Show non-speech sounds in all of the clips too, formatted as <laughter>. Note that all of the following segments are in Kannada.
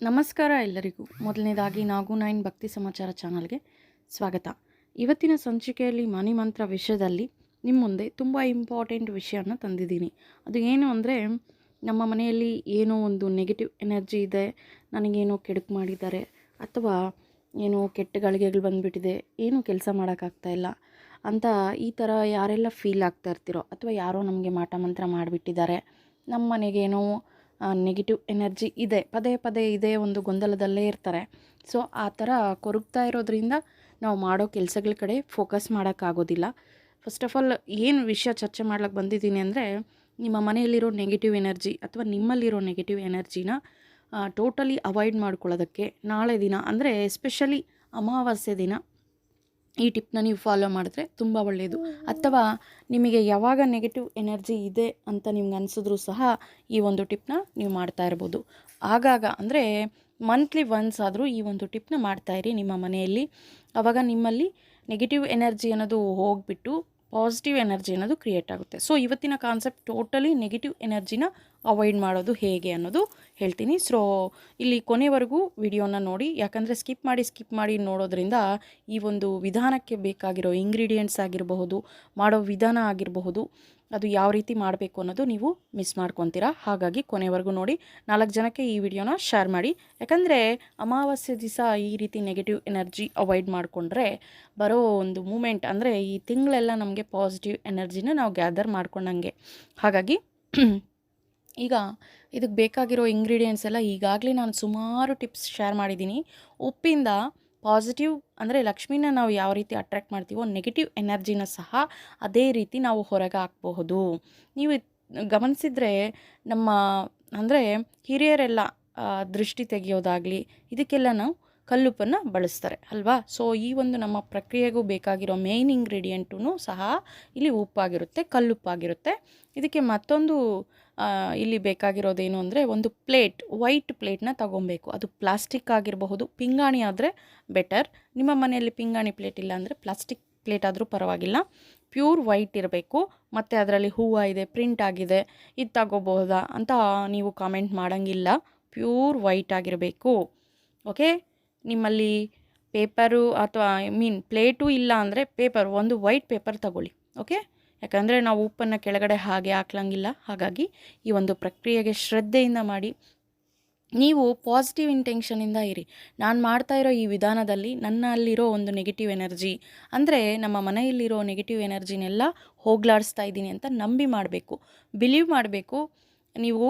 ನಮಸ್ಕಾರ ಎಲ್ಲರಿಗೂ. ಮೊದಲನೇದಾಗಿ ನಾಗು ನೈನ್ ಭಕ್ತಿ ಸಮಾಚಾರ ಚಾನಲ್ಗೆ ಸ್ವಾಗತ. ಇವತ್ತಿನ ಸಂಚಿಕೆಯಲ್ಲಿ ಮನಿ ಮಂತ್ರ ವಿಷಯದಲ್ಲಿ ನಿಮ್ಮ ಮುಂದೆ ತುಂಬ ಇಂಪಾರ್ಟೆಂಟ್ ವಿಷಯನ ತಂದಿದ್ದೀನಿ. ಅದು ಏನು ಅಂದರೆ, ನಮ್ಮ ಮನೆಯಲ್ಲಿ ಏನೋ ಒಂದು ನೆಗೆಟಿವ್ ಎನರ್ಜಿ ಇದೆ, ನನಗೇನೋ ಕೆಡುಕು ಮಾಡಿದ್ದಾರೆ, ಅಥವಾ ಏನೋ ಕೆಟ್ಟ ಗಳಿಗೆಗಳು ಬಂದುಬಿಟ್ಟಿದೆ, ಏನೂ ಕೆಲಸ ಮಾಡೋಕ್ಕಾಗ್ತಾ ಇಲ್ಲ ಅಂತ ಈ ಥರ ಯಾರೆಲ್ಲ ಫೀಲ್ ಆಗ್ತಾ ಇರ್ತಿರೋ, ಅಥವಾ ಯಾರೋ ನಮಗೆ ಮಾಟ ಮಂತ್ರ ಮಾಡಿಬಿಟ್ಟಿದ್ದಾರೆ ನಮ್ಮ ಮನೆಗೇನೋ ನೆಗೆಟಿವ್ ಎನರ್ಜಿ ಇದೆ. ಪದೇ ಪದೇ ಇದೇ ಒಂದು ಗೊಂದಲದಲ್ಲೇ ಇರ್ತಾರೆ. ಸೊ ಆ ಥರ ಕೊರಗ್ತಾ ಇರೋದ್ರಿಂದ ನಾವು ಮಾಡೋ ಕೆಲಸಗಳ ಕಡೆ ಫೋಕಸ್ ಮಾಡೋಕ್ಕಾಗೋದಿಲ್ಲ. ಫಸ್ಟ್ ಆಫ್ ಆಲ್ ಏನು ವಿಷಯ ಚರ್ಚೆ ಮಾಡ್ಲಿಕ್ಕೆ ಬಂದಿದ್ದೀನಿ ಅಂದರೆ, ನಿಮ್ಮ ಮನೆಯಲ್ಲಿರೋ ನೆಗೆಟಿವ್ ಎನರ್ಜಿ ಅಥವಾ ನಿಮ್ಮಲ್ಲಿರೋ ನೆಗೆಟಿವ್ ಎನರ್ಜಿನ ಟೋಟಲಿ ಅವಾಯ್ಡ್ ಮಾಡ್ಕೊಳ್ಳೋದಕ್ಕೆ ನಾಳೆ ದಿನ, ಅಂದರೆ ಎಸ್ಪೆಷಲಿ ಅಮಾವಾಸ್ಯೆ ದಿನ ಈ ಟಿಪ್ನ ನೀವು ಫಾಲೋ ಮಾಡಿದ್ರೆ ತುಂಬ ಒಳ್ಳೆಯದು ಅಥವಾ ನಿಮಗೆ ಯಾವಾಗ ನೆಗೆಟಿವ್ ಎನರ್ಜಿ ಇದೆ ಅಂತ ನಿಮ್ಗೆ ಅನಿಸಿದ್ರೂ ಸಹ ಈ ಒಂದು ಟಿಪ್ನ ನೀವು ಮಾಡ್ತಾ ಇರ್ಬೋದು. ಆಗಾಗ ಅಂದರೆ ಮಂತ್ಲಿ ಒನ್ಸ್ ಆದರೂ ಈ ಒಂದು ಟಿಪ್ನ ಮಾಡ್ತಾಯಿರಿ ನಿಮ್ಮ ಮನೆಯಲ್ಲಿ. ಆವಾಗ ನಿಮ್ಮಲ್ಲಿ ನೆಗೆಟಿವ್ ಎನರ್ಜಿ ಅನ್ನೋದು ಹೋಗಿಬಿಟ್ಟು ಪಾಸಿಟಿವ್ ಎನರ್ಜಿ ಅನ್ನೋದು ಕ್ರಿಯೇಟ್ ಆಗುತ್ತೆ. ಸೊ ಇವತ್ತಿನ ಕಾನ್ಸೆಪ್ಟ್ ಟೋಟಲಿ ನೆಗೆಟಿವ್ ಎನರ್ಜಿನ ಅವಾಯ್ಡ್ ಮಾಡೋದು ಹೇಗೆ ಅನ್ನೋದು ಹೇಳ್ತೀನಿ. ಸೊ ಇಲ್ಲಿ ಕೊನೆವರೆಗೂ ವಿಡಿಯೋನ ನೋಡಿ. ಯಾಕಂದರೆ ಸ್ಕಿಪ್ ಮಾಡಿ ಸ್ಕಿಪ್ ಮಾಡಿ ನೋಡೋದ್ರಿಂದ ಈ ಒಂದು ವಿಧಾನಕ್ಕೆ ಬೇಕಾಗಿರೋ ಇಂಗ್ರೀಡಿಯೆಂಟ್ಸ್ ಆಗಿರಬಹುದು, ಮಾಡೋ ವಿಧಾನ ಆಗಿರಬಹುದು ಅದು ಯಾವ ರೀತಿ ಮಾಡಬೇಕು ಅನ್ನೋದು ನೀವು ಮಿಸ್ ಮಾಡ್ಕೊತೀರಾ? ಹಾಗಾಗಿ ಕೊನೆವರೆಗೂ ನೋಡಿ, ನಾಲ್ಕು ಜನಕ್ಕೆ ಈ ವಿಡಿಯೋನ ಶೇರ್ ಮಾಡಿ. ಯಾಕಂದರೆ ಅಮಾವಾಸ್ಯೆ ದಿವಸ ಈ ರೀತಿ ನೆಗೆಟಿವ್ ಎನರ್ಜಿ ಅವಾಯ್ಡ್ ಮಾಡಿಕೊಂಡ್ರೆ ಬರೋ ಒಂದು ಮೂಮೆಂಟ್ ಅಂದರೆ ಈ ತಿಂಗಳೆಲ್ಲ ನಮಗೆ ಪಾಸಿಟಿವ್ ಎನರ್ಜಿನ ನಾವು ಗ್ಯಾದರ್ ಮಾಡ್ಕೊಂಡಂಗೆ. ಹಾಗಾಗಿ <clears throat> ಈಗ ಇದಕ್ಕೆ ಬೇಕಾಗಿರೋ ಇಂಗ್ರೀಡಿಯೆಂಟ್ಸ್ ಎಲ್ಲ ಈಗಾಗಲೇ ನಾನು ಸುಮಾರು ಟಿಪ್ಸ್ ಶೇರ್ ಮಾಡಿದ್ದೀನಿ. ಉಪ್ಪಿಂದ ಪಾಸಿಟಿವ್ ಅಂದರೆ ಲಕ್ಷ್ಮಿನ ನಾವು ಯಾವ ರೀತಿ ಅಟ್ರ್ಯಾಕ್ಟ್ ಮಾಡ್ತೀವೋ ನೆಗೆಟಿವ್ ಎನರ್ಜಿನ ಸಹ ಅದೇ ರೀತಿ ನಾವು ಹೊರಗೆ ಹಾಕಬಹುದು. ನೀವು ಗಮನಿಸಿದರೆ ನಮ್ಮ ಅಂದರೆ ಹಿರಿಯರೆಲ್ಲ ದೃಷ್ಟಿ ತೆಗೆಯೋದಾಗಲಿ ಇದಕ್ಕೆಲ್ಲ ನಾವು ಕಲ್ಲುಪ್ಪನ್ನು ಬಳಸ್ತಾರೆ ಅಲ್ವಾ? ಸೊ ಈ ಒಂದು ನಮ್ಮ ಪ್ರಕ್ರಿಯೆಗೂ ಬೇಕಾಗಿರೋ ಮೇಯ್ನ್ ಇಂಗ್ರೀಡಿಯೆಂಟೂ ಸಹ ಇಲ್ಲಿ ಉಪ್ಪಾಗಿರುತ್ತೆ, ಕಲ್ಲುಪ್ಪಾಗಿರುತ್ತೆ. ಇದಕ್ಕೆ ಮತ್ತೊಂದು ಇಲ್ಲಿ ಬೇಕಾಗಿರೋದೇನು ಅಂದರೆ ಒಂದು ಪ್ಲೇಟ್, ವೈಟ್ ಪ್ಲೇಟ್ನ ತಗೊಬೇಕು. ಅದು ಪ್ಲಾಸ್ಟಿಕ್ ಆಗಿರಬಹುದು, ಪಿಂಗಾಣಿ ಆದರೆ ಬೆಟರ್. ನಿಮ್ಮ ಮನೆಯಲ್ಲಿ ಪಿಂಗಾಣಿ ಪ್ಲೇಟ್ ಇಲ್ಲ ಅಂದರೆ ಪ್ಲಾಸ್ಟಿಕ್ ಪ್ಲೇಟ್ ಆದರೂ ಪರವಾಗಿಲ್ಲ. ಪ್ಯೂರ್ ವೈಟ್ ಇರಬೇಕು. ಮತ್ತು ಅದರಲ್ಲಿ ಹೂವು ಇದೆ, ಪ್ರಿಂಟ್ ಆಗಿದೆ, ಇದು ತಗೋಬಹುದಾ ಅಂತ ನೀವು ಕಾಮೆಂಟ್ ಮಾಡೋಂಗಿಲ್ಲ. ಪ್ಯೂರ್ ವೈಟ್ ಆಗಿರಬೇಕು. ಓಕೆ? ನಿಮ್ಮಲ್ಲಿ ಪೇಪರು ಅಥವಾ, ಐ ಮೀನ್ ಪ್ಲೇಟು ಇಲ್ಲ ಅಂದರೆ ಪೇಪರ್, ಒಂದು ವೈಟ್ ಪೇಪರ್ ತಗೊಳ್ಳಿ. ಓಕೆ? ಯಾಕಂದರೆ ನಾವು ಉಪ್ಪನ್ನು ಕೆಳಗಡೆ ಹಾಗೆ ಹಾಕ್ಲಂಗಿಲ್ಲ. ಹಾಗಾಗಿ ಈ ಒಂದು ಪ್ರಕ್ರಿಯೆಗೆ ಶ್ರದ್ಧೆಯಿಂದ ಮಾಡಿ. ನೀವು ಪಾಸಿಟಿವ್ ಇಂಟೆನ್ಷನಿಂದ ಇರಿ. ನಾನು ಮಾಡ್ತಾ ಇರೋ ಈ ವಿಧಾನದಲ್ಲಿ ನನ್ನಲ್ಲಿರೋ ಒಂದು ನೆಗೆಟಿವ್ ಎನರ್ಜಿ ಅಂದರೆ ನಮ್ಮ ಮನೆಯಲ್ಲಿರೋ ನೆಗೆಟಿವ್ ಎನರ್ಜಿನೆಲ್ಲ ಹೋಗ್ಲಾಡಿಸ್ತಾ ಇದ್ದೀನಿ ಅಂತ ನಂಬಿ ಮಾಡಬೇಕು. ಬಿಲೀವ್ ಮಾಡಬೇಕು. ನೀವು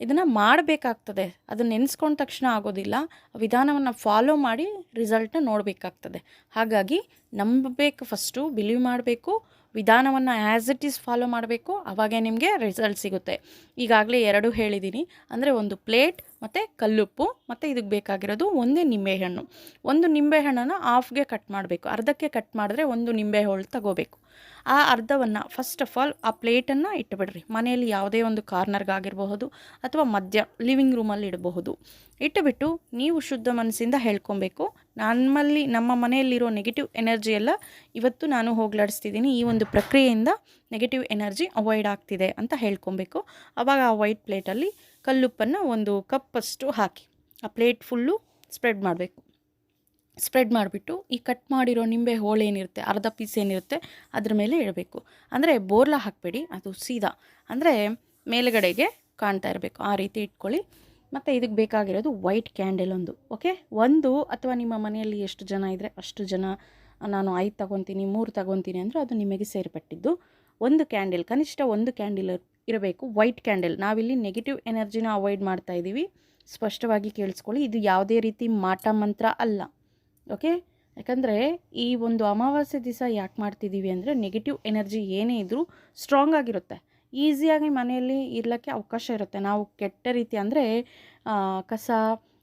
ಇದನ್ನು ಮಾಡಬೇಕಾಗ್ತದೆ. ಅದನ್ನು ನೆನೆಸ್ಕೊಂಡ ತಕ್ಷಣ ಆಗೋದಿಲ್ಲ. ವಿಧಾನವನ್ನು ಫಾಲೋ ಮಾಡಿ ರಿಸಲ್ಟ್ನ ನೋಡಬೇಕಾಗ್ತದೆ. ಹಾಗಾಗಿ ನಂಬಬೇಕು ಫಸ್ಟು ಬಿಲೀವ್ ಮಾಡಬೇಕು. ವಿಧಾನವನ್ನು ಆ್ಯಸ್ ಇಟ್ ಈಸ್ ಫಾಲೋ ಮಾಡಬೇಕು ಆವಾಗೇ ನಿಮಗೆ ರಿಸಲ್ಟ್ ಸಿಗುತ್ತೆ. ಈಗಾಗಲೇ ಎರಡು ಹೇಳಿದ್ದೀನಿ ಅಂದರೆ ಒಂದು ಪ್ಲೇಟ್ ಮತ್ತು ಕಲ್ಲುಪ್ಪು, ಮತ್ತು ಇದಕ್ಕೆ ಬೇಕಾಗಿರೋದು ಒಂದೇ ನಿಂಬೆಹಣ್ಣು. ಒಂದು ನಿಂಬೆಹಣ್ಣನ್ನು ಆಫ್ಗೆ ಕಟ್ ಮಾಡಬೇಕು. ಅರ್ಧಕ್ಕೆ ಕಟ್ ಮಾಡಿದ್ರೆ ಒಂದು ನಿಂಬೆ ಹೋಳು ತಗೋಬೇಕು. ಆ ಅರ್ಧವನ್ನು ಫಸ್ಟ್ ಆಫ್ ಆಲ್ ಆ ಪ್ಲೇಟನ್ನು ಇಟ್ಟುಬಿಡ್ರಿ. ಮನೆಯಲ್ಲಿ ಯಾವುದೇ ಒಂದು ಕಾರ್ನರ್ಗಾಗಿರಬಹುದು ಅಥವಾ ಮಧ್ಯ ಲಿವಿಂಗ್ ರೂಮಲ್ಲಿ ಇಡಬಹುದು. ಇಟ್ಟುಬಿಟ್ಟು ನೀವು ಶುದ್ಧ ಮನಸ್ಸಿಂದ ಹೇಳ್ಕೊಬೇಕು. ನಮ್ಮಲ್ಲಿ ನಮ್ಮ ಮನೆಯಲ್ಲಿರೋ ನೆಗೆಟಿವ್ ಎನರ್ಜಿ ಎಲ್ಲ ಇವತ್ತು ನಾನು ಹೋಗ್ಲಾಡಿಸ್ತಿದ್ದೀನಿ. ಈ ಒಂದು ಪ್ರಕ್ರಿಯೆಯಿಂದ ನೆಗೆಟಿವ್ ಎನರ್ಜಿ ಅವಾಯ್ಡ್ ಆಗ್ತಿದೆ ಅಂತ ಹೇಳ್ಕೊಬೇಕು. ಆವಾಗ ಆ ವೈಟ್ ಪ್ಲೇಟಲ್ಲಿ ಕಲ್ಲುಪ್ಪನ್ನು ಒಂದು ಕಪ್ಪಷ್ಟು ಹಾಕಿ. ಆ ಪ್ಲೇಟ್ ಫುಲ್ಲು ಸ್ಪ್ರೆಡ್ ಮಾಡಬೇಕು. ಸ್ಪ್ರೆಡ್ ಮಾಡಿಬಿಟ್ಟು ಈ ಕಟ್ ಮಾಡಿರೋ ನಿಂಬೆ ಹೋಳು ಏನಿರುತ್ತೆ, ಅರ್ಧ ಪೀಸ್ ಏನಿರುತ್ತೆ, ಅದ್ರ ಮೇಲೆ ಇಡಬೇಕು. ಅಂದರೆ ಬೋರ್ಲ ಹಾಕಬೇಡಿ, ಅದು ಸೀದಾ. ಅಂದರೆ ಮೇಲುಗಡೆಗೆ ಕಾಣ್ತಾ ಇರಬೇಕು, ಆ ರೀತಿ ಇಟ್ಕೊಳ್ಳಿ. ಮತ್ತು ಇದಕ್ಕೆ ಬೇಕಾಗಿರೋದು ವೈಟ್ ಕ್ಯಾಂಡಲ್ ಒಂದು ಓಕೆ ಒಂದು ಅಥವಾ ನಿಮ್ಮ ಮನೆಯಲ್ಲಿ ಎಷ್ಟು ಜನ ಇದ್ದರೆ ಅಷ್ಟು ಜನ ನಾನು ಐದು ತಗೊತೀನಿ, ಮೂರು ತಗೊತೀನಿ ಅಂದರೆ ಅದು ನಿಮಗೆ ಸೇರ್ಪಟ್ಟಿದ್ದು. ಒಂದು ಕ್ಯಾಂಡಲ್ ಕನಿಷ್ಠ ಒಂದು ಕ್ಯಾಂಡಲ್ ಇರಬೇಕು ವೈಟ್ ಕ್ಯಾಂಡಲ್ ನಾವಿಲ್ಲಿ ನೆಗೆಟಿವ್ ಎನರ್ಜಿನ ಅವಾಯ್ಡ್ ಮಾಡ್ತಾ ಇದ್ದೀವಿ ಸ್ಪಷ್ಟವಾಗಿ ಕೇಳಿಸ್ಕೊಳ್ಳಿ, ಇದು ಯಾವುದೇ ರೀತಿ ಮಾಟ ಮಂತ್ರ ಅಲ್ಲ. ಓಕೆ? ಯಾಕಂದರೆ ಈ ಒಂದು ಅಮಾವಾಸ್ಯೆ ದಿವಸ ಯಾಕೆ ಮಾಡ್ತಿದ್ದೀವಿ ಅಂದರೆ ನೆಗೆಟಿವ್ ಎನರ್ಜಿ ಏನೇ ಇದ್ದರೂ ಸ್ಟ್ರಾಂಗ್ ಆಗಿರುತ್ತೆ. ಈಸಿಯಾಗಿ ಮನೆಯಲ್ಲಿ ಇರಲಿಕ್ಕೆ ಅವಕಾಶ ಇರುತ್ತೆ. ನಾವು ಕೆಟ್ಟ ರೀತಿ ಅಂದರೆ ಕಸ,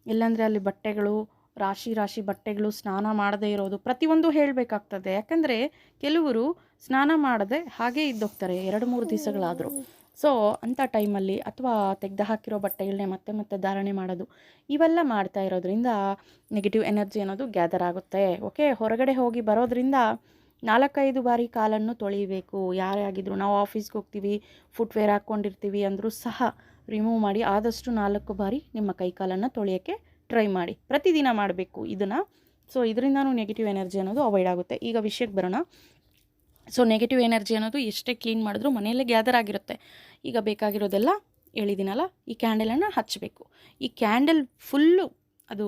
ಇಲ್ಲಾಂದರೆ ಅಲ್ಲಿ ಬಟ್ಟೆಗಳು, ರಾಶಿ ರಾಶಿ ಬಟ್ಟೆಗಳು ಸ್ನಾನ ಮಾಡದೇ ಇರೋದು ಪ್ರತಿಯೊಂದು ಹೇಳಬೇಕಾಗ್ತದೆ. ಯಾಕಂದರೆ ಕೆಲವರು ಸ್ನಾನ ಮಾಡದೆ ಹಾಗೇ ಇದ್ದೋಗ್ತಾರೆ, ಎರಡು ಮೂರು ದಿವಸಗಳಾದರೂ. ಸೊ ಅಂಥ ಟೈಮಲ್ಲಿ ಅಥವಾ ತೆಗೆದು ಹಾಕಿರೋ ಬಟ್ಟೆಗಳನ್ನೇ ಮತ್ತೆ ಮತ್ತೆ ಧಾರಣೆ ಮಾಡೋದು, ಇವೆಲ್ಲ ಮಾಡ್ತಾ ಇರೋದ್ರಿಂದ ನೆಗೆಟಿವ್ ಎನರ್ಜಿ ಅನ್ನೋದು ಗ್ಯಾದರ್ ಆಗುತ್ತೆ. ಓಕೆ ಹೊರಗಡೆ ಹೋಗಿ ಬರೋದ್ರಿಂದ ನಾಲ್ಕೈದು ಬಾರಿ ಕಾಲನ್ನು ತೊಳಿಬೇಕು. ಯಾರೇ ಆಗಿದ್ರು ನಾವು ಆಫೀಸ್ಗೆ ಹೋಗ್ತೀವಿ ಫುಟ್ವೇರ್ ಹಾಕ್ಕೊಂಡಿರ್ತೀವಿ ಅಂದರೂ ಸಹ ರಿಮೂವ್ ಮಾಡಿ ಆದಷ್ಟು ನಾಲ್ಕು ಬಾರಿ ನಿಮ್ಮ ಕೈ ಕಾಲನ್ನು ತೊಳೆಯೋಕ್ಕೆ ಟ್ರೈ ಮಾಡಿ. ಪ್ರತಿದಿನ ಮಾಡಬೇಕು ಇದನ್ನು. ಸೊ ಇದರಿಂದನೂ ನೆಗೆಟಿವ್ ಎನರ್ಜಿ ಅನ್ನೋದು ಅವಾಯ್ಡ್ ಆಗುತ್ತೆ. ಈಗ ವಿಷಯಕ್ಕೆ ಬರೋಣ. ಸೊ ನೆಗೆಟಿವ್ ಎನರ್ಜಿ ಅನ್ನೋದು ಎಷ್ಟೇ ಕ್ಲೀನ್ ಮಾಡಿದ್ರೂ ಮನೆಯಲ್ಲೇ ಗ್ಯಾದರ್ ಆಗಿರುತ್ತೆ. ಈಗ ಬೇಕಾಗಿರೋದೆಲ್ಲ ಹೇಳಿದ್ದೀನಲ್ಲ ಈ ಕ್ಯಾಂಡಲನ್ನು ಹಚ್ಚಬೇಕು ಈ ಕ್ಯಾಂಡಲ್ ಫುಲ್ಲು ಅದು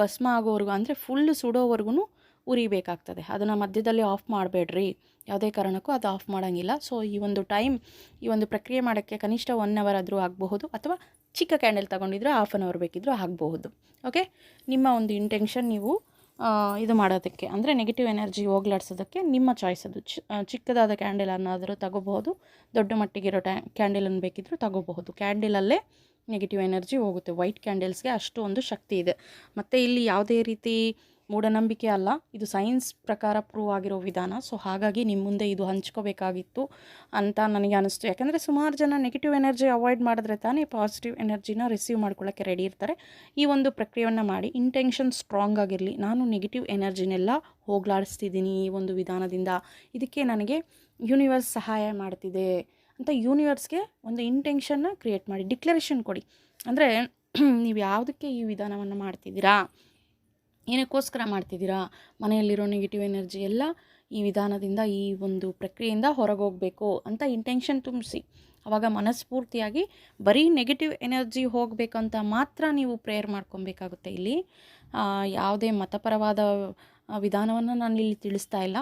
ಭಸ್ಮ ಆಗೋವರೆಗೂ ಅಂದರೆ ಫುಲ್ಲು ಸುಡೋವರೆಗೂ ಉರಿಬೇಕಾಗ್ತದೆ. ಅದನ್ನು ಮಧ್ಯದಲ್ಲಿ ಆಫ್ ಮಾಡಬೇಡ್ರಿ. ಯಾವುದೇ ಕಾರಣಕ್ಕೂ ಅದು ಆಫ್ ಮಾಡೋಂಗಿಲ್ಲ. ಸೊ ಈ ಒಂದು ಟೈಮ್ ಈ ಒಂದು ಪ್ರಕ್ರಿಯೆ ಮಾಡೋಕ್ಕೆ ಕನಿಷ್ಠ ಒನ್ ಅವರ್ ಆದರೂ ಆಗಬಹುದು, ಅಥವಾ ಚಿಕ್ಕ ಕ್ಯಾಂಡಲ್ ತೊಗೊಂಡಿದ್ರೆ ಹಾಫ್ ಆನ್ ಅವರ್ ಬೇಕಿದ್ರೂ ಆಗಬಹುದು. ಓಕೆ ನಿಮ್ಮ ಒಂದು ಇಂಟೆನ್ಷನ್ ನೀವು ಇದು ಮಾಡೋದಕ್ಕೆ. ಅಂದರೆ ನೆಗೆಟಿವ್ ಎನರ್ಜಿ ಹೋಗ್ಲಾಡ್ಸೋದಕ್ಕೆ ನಿಮ್ಮ ಚಾಯ್ಸ್ ಅದು. ಚಿಕ್ಕದಾದ ಕ್ಯಾಂಡಲನ್ನಾದರೂ ತಗೋಬಹುದು, ದೊಡ್ಡ ಮಟ್ಟಿಗಿರೋ ಟ್ಯಾ ಕ್ಯಾಂಡಲನ್ನು ಬೇಕಿದ್ದರೂ ತಗೋಬಹುದು. ಕ್ಯಾಂಡಲಲ್ಲೇ ನೆಗೆಟಿವ್ ಎನರ್ಜಿ ಹೋಗುತ್ತೆ. ವೈಟ್ ಕ್ಯಾಂಡಲ್ಸ್ಗೆ ಅಷ್ಟು ಒಂದು ಶಕ್ತಿ ಇದೆ. ಮತ್ತು ಇಲ್ಲಿ ಯಾವುದೇ ರೀತಿ ಮೂಢನಂಬಿಕೆ ಅಲ್ಲ, ಇದು ಸೈನ್ಸ್ ಪ್ರಕಾರ ಪ್ರೂವ್ ಆಗಿರೋ ವಿಧಾನ. ಸೊ ಹಾಗಾಗಿ ನಿಮ್ಮ ಮುಂದೆ ಇದು ಹಂಚ್ಕೋಬೇಕಾಗಿತ್ತು ಅಂತ ನನಗೆ ಅನಿಸ್ತು. ಯಾಕಂದರೆ ಸುಮಾರು ಜನ ನೆಗೆಟಿವ್ ಎನರ್ಜಿ ಅವಾಯ್ಡ್ ಮಾಡಿದ್ರೆ ತಾನೇ ಪಾಸಿಟಿವ್ ಎನರ್ಜಿನ ರಿಸೀವ್ ಮಾಡ್ಕೊಳ್ಳೋಕ್ಕೆ ರೆಡಿ ಇರ್ತಾರೆ. ಈ ಒಂದು ಪ್ರಕ್ರಿಯೆಯನ್ನು ಮಾಡಿ ಇಂಟೆನ್ಷನ್ ಸ್ಟ್ರಾಂಗ್ ಆಗಿರಲಿ. ನಾನು ನೆಗೆಟಿವ್ ಎನರ್ಜಿನೆಲ್ಲ ಹೋಗ್ಲಾಡಿಸ್ತಿದ್ದೀನಿ ಈ ಒಂದು ವಿಧಾನದಿಂದ. ಇದಕ್ಕೆ ನನಗೆ ಯೂನಿವರ್ಸ್ ಸಹಾಯ ಮಾಡ್ತಿದೆ ಅಂತ ಯೂನಿವರ್ಸ್ಗೆ ಒಂದು ಇಂಟೆನ್ಷನ್ನ ಕ್ರಿಯೇಟ್ ಮಾಡಿ ಡಿಕ್ಲರೇಷನ್ ಕೊಡಿ. ಅಂದರೆ, <clears throat> ನೀವು ಯಾವುದಕ್ಕೆ ಈ ವಿಧಾನವನ್ನು ಮಾಡ್ತಿದ್ದೀರಾ? ಏನಕ್ಕೋಸ್ಕರ ಮಾಡ್ತಿದ್ದೀರಾ? ಮನೆಯಲ್ಲಿರೋ ನೆಗೆಟಿವ್ ಎನರ್ಜಿ ಎಲ್ಲ ಈ ವಿಧಾನದಿಂದ, ಈ ಒಂದು ಪ್ರಕ್ರಿಯೆಯಿಂದ ಹೊರಗೆ ಹೋಗಬೇಕು ಅಂತ ಇಂಟೆನ್ಷನ್ ತುಂಬಿಸಿ. ಆವಾಗ ಮನಸ್ಫೂರ್ತಿಯಾಗಿ ಬರೀ ನೆಗೆಟಿವ್ ಎನರ್ಜಿ ಹೋಗಬೇಕಂತ ಮಾತ್ರ ನೀವು ಪ್ರೇಯರ್ ಮಾಡ್ಕೊಬೇಕಾಗುತ್ತೆ ಇಲ್ಲಿ. ಯಾವುದೇ ಮತಪರವಾದ ವಿಧಾನವನ್ನು ನಾನು ಇಲ್ಲಿ ತಿಳಿಸ್ತಾ ಇಲ್ಲ.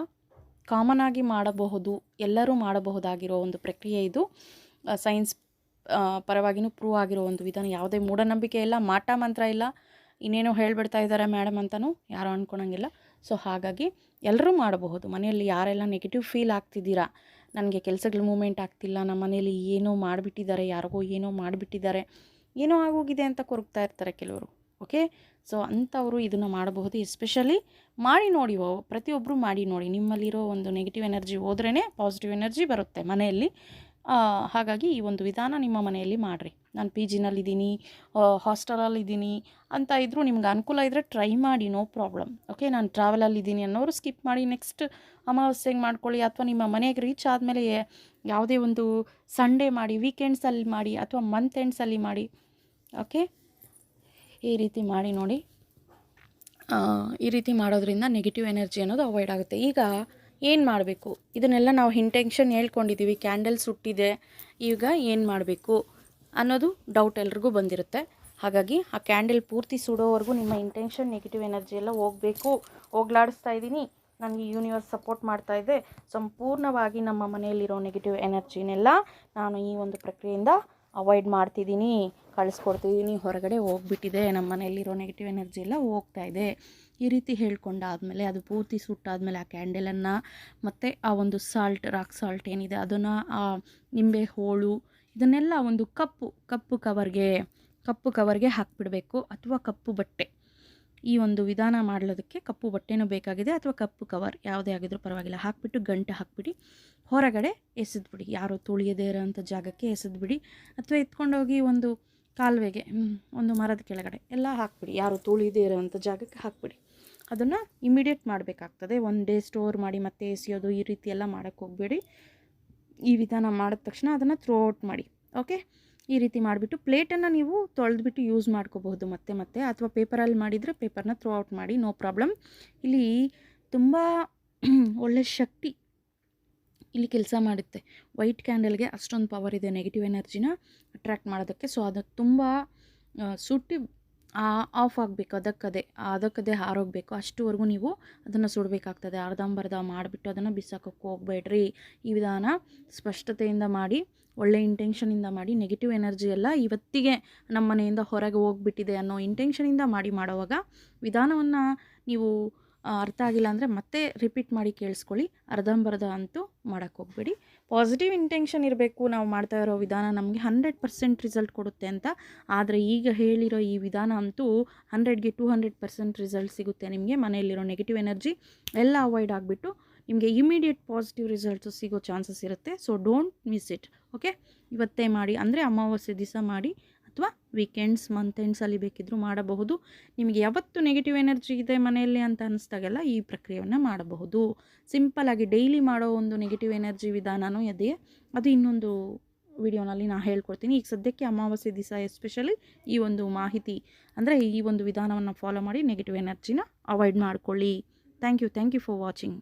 ಕಾಮನ್ ಆಗಿ ಮಾಡಬಹುದು, ಎಲ್ಲರೂ ಮಾಡಬಹುದಾಗಿರೋ ಒಂದು ಪ್ರಕ್ರಿಯೆ ಇದು. ಸೈನ್ಸ್ ಪರವಾಗಿನೂ ಪ್ರೂವ್ ಆಗಿರೋ ಒಂದು ವಿಧಾನ. ಯಾವುದೇ ಮೂಢನಂಬಿಕೆ ಇಲ್ಲ, ಮಾಟ ಮಂತ್ರ ಇಲ್ಲ. ಇನ್ನೇನೋ ಹೇಳಿಬಿಡ್ತಾ ಇದ್ದಾರೆ ಮೇಡಮ್ ಅಂತಲೂ ಯಾರೂ ಅಂದ್ಕೊಳಂಗಿಲ್ಲ ಸೊ ಹಾಗಾಗಿ ಎಲ್ಲರೂ ಮಾಡಬಹುದು. ಮನೆಯಲ್ಲಿ ಯಾರೆಲ್ಲ ನೆಗೆಟಿವ್ ಫೀಲ್ ಆಗ್ತಿದ್ದೀರಾ? ನನಗೆ ಕೆಲಸಗಳು ಮೂಮೆಂಟ್ ಆಗ್ತಿಲ್ಲ, ನಮ್ಮ ಮನೇಲಿ ಏನೋ ಮಾಡಿಬಿಟ್ಟಿದ್ದಾರೆ, ಯಾರಿಗೋ ಏನೋ ಮಾಡಿಬಿಟ್ಟಿದ್ದಾರೆ. ಏನೋ ಆಗೋಗಿದೆ ಅಂತ ಕೊರಗ್ತಾ ಇರ್ತಾರೆ ಕೆಲವರು ಓಕೆ ಸೊ ಅಂಥವರು ಇದನ್ನು ಮಾಡಬಹುದು. ಎಸ್ಪೆಷಲಿ ಮಾಡಿ ನೋಡಿ ಪ್ರತಿಯೊಬ್ಬರು ಮಾಡಿ ನೋಡಿ. ನಿಮ್ಮಲ್ಲಿರೋ ಒಂದು ನೆಗೆಟಿವ್ ಎನರ್ಜಿ ಹೋದ್ರೇ ಪಾಸಿಟಿವ್ ಎನರ್ಜಿ ಬರುತ್ತೆ ಮನೆಯಲ್ಲಿ. ಹಾಗಾಗಿ ಈ ಒಂದು ವಿಧಾನ ನಿಮ್ಮ ಮನೆಯಲ್ಲಿ ಮಾಡಿರಿ. ನಾನು ಪಿ ಜಿನಲ್ಲಿದ್ದೀನಿ ಹಾಸ್ಟೆಲಲ್ಲಿದ್ದೀನಿ ಅಂತ ಇದ್ದರೂ ನಿಮ್ಗೆ ಅನುಕೂಲ ಇದ್ದರೆ ಟ್ರೈ ಮಾಡಿ ನೋ ಪ್ರಾಬ್ಲಮ್ ಓಕೆ ನಾನು ಟ್ರಾವೆಲಲ್ಲಿದ್ದೀನಿ ಅನ್ನೋರು ಸ್ಕಿಪ್ ಮಾಡಿ ನೆಕ್ಸ್ಟ್ ಅಮಾವಾಸ್ಯೆಗೆ ಮಾಡ್ಕೊಳ್ಳಿ ಅಥವಾ ನಿಮ್ಮ ಮನೆಗೆ ರೀಚ್ ಆದಮೇಲೆ ಯಾವುದೇ ಒಂದು ಸಂಡೇ ಮಾಡಿ ವೀಕೆಂಡ್ಸಲ್ಲಿ ಮಾಡಿ ಅಥವಾ ಮಂತ್ ಎಂಡ್ಸಲ್ಲಿ ಮಾಡಿ ಓಕೆ ಈ ರೀತಿ ಮಾಡಿ ನೋಡಿ. ಈ ರೀತಿ ಮಾಡೋದ್ರಿಂದ ನೆಗೆಟಿವ್ ಎನರ್ಜಿ ಅನ್ನೋದು ಅವಾಯ್ಡ್ ಆಗುತ್ತೆ. ಈಗ ಏನು ಮಾಡಬೇಕು? ಇದನ್ನೆಲ್ಲ ನಾವು ಇಂಟೆನ್ಷನ್ ಹೇಳ್ಕೊಂಡಿದ್ದೀವಿ ಕ್ಯಾಂಡಲ್ ಸುಟ್ಟಿದೆ. ಈಗ ಏನು ಮಾಡಬೇಕು? ಅನ್ನೋದು ಡೌಟ್ ಎಲ್ರಿಗೂ ಬಂದಿರುತ್ತೆ. ಹಾಗಾಗಿ ಆ ಕ್ಯಾಂಡಲ್ ಪೂರ್ತಿ ಸುಡೋವರೆಗೂ ನಿಮ್ಮ ಇಂಟೆನ್ಷನ್ ನೆಗೆಟಿವ್ ಎನರ್ಜಿ ಎಲ್ಲ ಹೋಗಬೇಕು. ಹೋಗ್ಲಾಡಿಸ್ತಾ ಇದ್ದೀನಿ. ನನಗೆ ಯೂನಿವರ್ಸ್ ಸಪೋರ್ಟ್ ಮಾಡ್ತಾ ಇದೆ. ಸಂಪೂರ್ಣವಾಗಿ ನಮ್ಮ ಮನೆಯಲ್ಲಿರೋ ನೆಗೆಟಿವ್ ಎನರ್ಜಿನೆಲ್ಲ ನಾನು ಈ ಒಂದು ಪ್ರಕ್ರಿಯೆಯಿಂದ ಅವಾಯ್ಡ್ ಮಾಡ್ತಿದ್ದೀನಿ. ಕಳಿಸ್ಕೊಡ್ತಿದ್ದೀನಿ ಹೊರಗಡೆ ಹೋಗ್ಬಿಟ್ಟಿದೆ. ನಮ್ಮ ಮನೆಯಲ್ಲಿರೋ ನೆಗೆಟಿವ್ ಎನರ್ಜಿ ಎಲ್ಲ ಹೋಗ್ತಾ ಇದೆ. ಈ ರೀತಿ ಹೇಳ್ಕೊಂಡಾದಮೇಲೆ, ಅದು ಪೂರ್ತಿ ಸುಟ್ಟಾದಮೇಲೆ ಆ ಕ್ಯಾಂಡಲನ್ನು ಮತ್ತು ಆ ಒಂದು ಸಾಲ್ಟ್, ರಾಕ್ ಸಾಲ್ಟ್ ಏನಿದೆ ಅದನ್ನು, ಆ ನಿಂಬೆ ಹೋಳು ಇದನ್ನೆಲ್ಲ ಒಂದು ಕಪ್ಪು ಕಪ್ಪು ಕವರ್ಗೆ ಕಪ್ಪು ಕವರ್ಗೆ ಹಾಕಿಬಿಡಬೇಕು ಅಥವಾ ಕಪ್ಪು ಬಟ್ಟೆ. ಈ ಒಂದು ವಿಧಾನ ಮಾಡಲೋದಕ್ಕೆ ಕಪ್ಪು ಬಟ್ಟೆನೂ ಬೇಕಾಗಿದೆ ಅಥವಾ ಕಪ್ಪು ಕವರ್ ಯಾವುದೇ ಆಗಿದ್ರೂ ಪರವಾಗಿಲ್ಲ. ಹಾಕಿಬಿಟ್ಟು ಗಂಟೆ ಹಾಕಿಬಿಡಿ. ಹೊರಗಡೆ ಎಸೆದ್ಬಿಡಿ. ಯಾರು ತುಳಿಯದೇ ಇರೋಂಥ ಜಾಗಕ್ಕೆ ಎಸೆದ್ಬಿಡಿ. ಅಥವಾ ಎತ್ಕೊಂಡೋಗಿ ಒಂದು ಕಾಲುವೆಗೆ ಒಂದು ಮರದ ಕೆಳಗಡೆ ಎಲ್ಲ ಹಾಕ್ಬಿಡಿ. ಯಾರು ತುಳಿಯದೇ ಇರೋವಂಥ ಜಾಗಕ್ಕೆ ಹಾಕ್ಬಿಡಿ. ಅದನ್ನು ಇಮಿಡಿಯೇಟ್ ಮಾಡಬೇಕಾಗ್ತದೆ. ಒನ್ ಡೇ ಸ್ಟೋರ್ ಮಾಡಿ ಮತ್ತೆ ಎಸೆಯೋದು ಈ ರೀತಿ ಎಲ್ಲ ಮಾಡೋಕ್ಕೆ ಹೋಗಬೇಡಿ. ಈ ವಿಧಾನ ಮಾಡಿದ ತಕ್ಷಣ ಅದನ್ನು ಥ್ರೋ ಔಟ್ ಮಾಡಿ. ಓಕೆ ಈ ರೀತಿ ಮಾಡಿಬಿಟ್ಟು ಪ್ಲೇಟನ್ನು ನೀವು ತೊಳೆದ್ಬಿಟ್ಟು ಯೂಸ್ ಮಾಡ್ಕೋಬಹುದು ಮತ್ತೆ ಮತ್ತೆ. ಅಥವಾ ಪೇಪರಲ್ಲಿ ಮಾಡಿದರೆ ಪೇಪರ್ನ ಥ್ರೋ ಔಟ್ ಮಾಡಿ ನೋ ಪ್ರಾಬ್ಲಮ್ ಇಲ್ಲಿ ತುಂಬ <clears throat> ಒಳ್ಳೆ ಶಕ್ತಿ ಇಲ್ಲಿ ಕೆಲಸ ಮಾಡುತ್ತೆ. ವೈಟ್ ಕ್ಯಾಂಡಲ್ಗೆ ಅಷ್ಟೊಂದು ಪವರ್ ಇದೆ ನೆಗೆಟಿವ್ ಎನರ್ಜಿನ ಅಟ್ರ್ಯಾಕ್ಟ್ ಮಾಡೋದಕ್ಕೆ. ಸೊ ಅದು ತುಂಬ ಸುಟ್ಟಿ ಆಫ್ ಆಗಬೇಕು, ಅದಕ್ಕದೇ ಅದಕ್ಕದೇ ಹಾರೋಗಬೇಕು. ಅಷ್ಟುವರೆಗೂ ನೀವು ಅದನ್ನು ಸುಡಬೇಕಾಗ್ತದೆ. ಅರ್ಧಂಬರ್ಧ ಮಾಡಿಬಿಟ್ಟು ಅದನ್ನು ಬಿಸಾಕೋಕ್ಕೆ ಹೋಗಬೇಡ್ರಿ. ಈ ವಿಧಾನ ಸ್ಪಷ್ಟತೆಯಿಂದ ಮಾಡಿ, ಒಳ್ಳೆ ಇಂಟೆನ್ಷನಿಂದ ಮಾಡಿ ನೆಗೆಟಿವ್ ಎನರ್ಜಿ ಎಲ್ಲ ಇವತ್ತಿಗೆ ನಮ್ಮ ಮನೆಯಿಂದ ಹೊರಗೆ ಹೋಗ್ಬಿಟ್ಟಿದೆ ಅನ್ನೋ ಇಂಟೆನ್ಷನಿಂದ ಮಾಡಿ ಮಾಡೋವಾಗ ವಿಧಾನವನ್ನು ನೀವು ಅರ್ಥ ಆಗಿಲ್ಲ ಅಂದರೆ ಮತ್ತೆ ರಿಪೀಟ್ ಮಾಡಿ ಕೇಳಿಸ್ಕೊಳ್ಳಿ. ಅರ್ಧಂಬರ್ಧ ಅಂತೂ ಮಾಡೋಕ್ಕೆ ಹೋಗಬೇಡಿ. ಪಾಸಿಟಿವ್ ಇಂಟೆನ್ಷನ್ ಇರಬೇಕು, ನಾವು ಮಾಡ್ತಾ ಇರೋ ವಿಧಾನ ನಮಗೆ ಹಂಡ್ರೆಡ್ ಪರ್ಸೆಂಟ್ ರಿಸಲ್ಟ್ ಕೊಡುತ್ತೆ ಅಂತ. ಆದರೆ ಈಗ ಹೇಳಿರೋ ಈ ವಿಧಾನ ಅಂತೂ ಹಂಡ್ರೆಡ್ಗೆ ಟೂ ಹಂಡ್ರೆಡ್ ಪರ್ಸೆಂಟ್ ರಿಸಲ್ಟ್ ಸಿಗುತ್ತೆ ನಿಮಗೆ, ಮನೆಯಲ್ಲಿರೋ ನೆಗೆಟಿವ್ ಎನರ್ಜಿ ಎಲ್ಲ ಅವಾಯ್ಡ್ ಆಗಿಬಿಟ್ಟು ನಿಮಗೆ ಇಮಿಡಿಯೇಟ್ ಪಾಸಿಟಿವ್ ರಿಸಲ್ಟ್ಸು ಸಿಗೋ ಚಾನ್ಸಸ್ ಇರುತ್ತೆ. So don't miss it okay ಇವತ್ತೇ ಮಾಡಿ, ಅಂದರೆ ಅಮಾವಾಸ್ಯೆ ದಿವಸ ಮಾಡಿ ಅಥವಾ ವೀಕೆಂಡ್ಸ್ ಮಂತ್ ಎಂಡ್ಸಲ್ಲಿ ಬೇಕಿದ್ದರೂ ಮಾಡಬಹುದು. ನಿಮಗೆ ಯಾವತ್ತು ನೆಗೆಟಿವ್ ಎನರ್ಜಿ ಇದೆ ಮನೆಯಲ್ಲಿ ಅಂತ ಅನ್ನಿಸ್ದಾಗೆಲ್ಲ ಈ ಪ್ರಕ್ರಿಯೆಯನ್ನು ಮಾಡಬಹುದು. ಸಿಂಪಲ್ಲಾಗಿ ಡೈಲಿ ಮಾಡೋ ಒಂದು ನೆಗೆಟಿವ್ ಎನರ್ಜಿ ವಿಧಾನವೂ ಇದೆಯೇ? ಅದು ಇನ್ನೊಂದು ವಿಡಿಯೋನಲ್ಲಿ ನಾನು ಹೇಳ್ಕೊಡ್ತೀನಿ. ಈಗ ಸದ್ಯಕ್ಕೆ ಅಮಾವಾಸ್ಯೆ ದಿವಸ ಎಸ್ಪೆಷಲಿ ಈ ಒಂದು ಮಾಹಿತಿ, ಅಂದರೆ ಈ ಒಂದು ವಿಧಾನವನ್ನು ಫಾಲೋ ಮಾಡಿ ನೆಗೆಟಿವ್ ಎನರ್ಜಿನ ಅವಾಯ್ಡ್ ಮಾಡ್ಕೊಳ್ಳಿ. Thank you thank you for watching